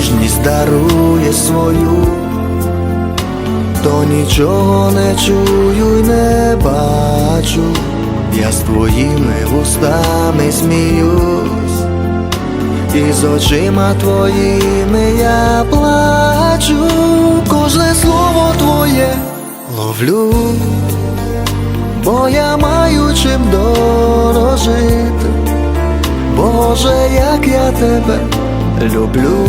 Ніжність дарує свою, то нічого не чую й не бачу, я з твоїми вустами сміюсь, і з очима твоїми я плачу, кожне слово твоє ловлю, бо я маю чим дорожити. Боже, як я тебе люблю,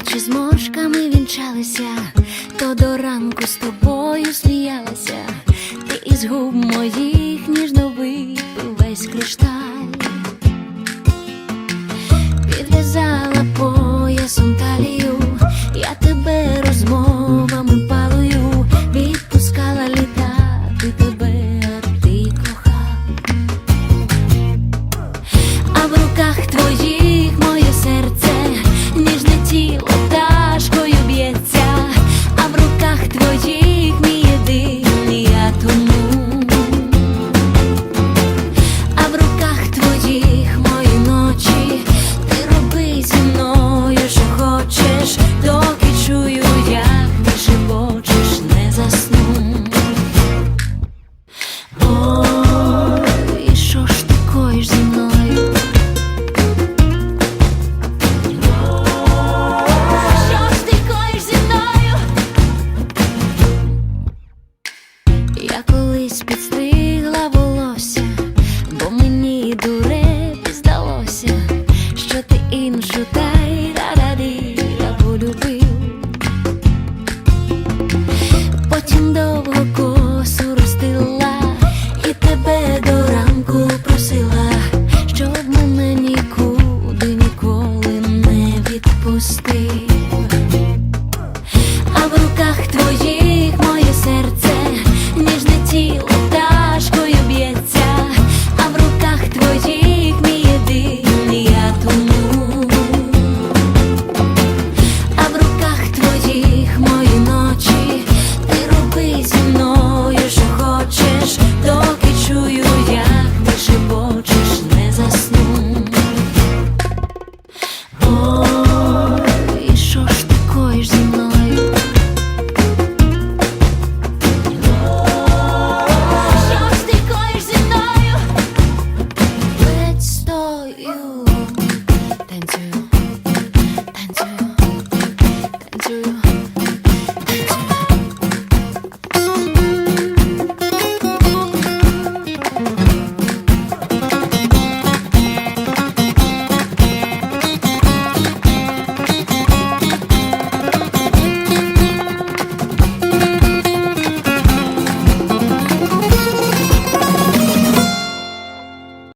Очі з мошками вінчалися, то до ранку з тобою сміялася, ти із губ моїх ніжно випив весь кришталь, підв'язала поясом талію, я тебе розмовами палою, відпускала літати тебе, а ти кохав. А в руках твоїх моє серце, шепочеш,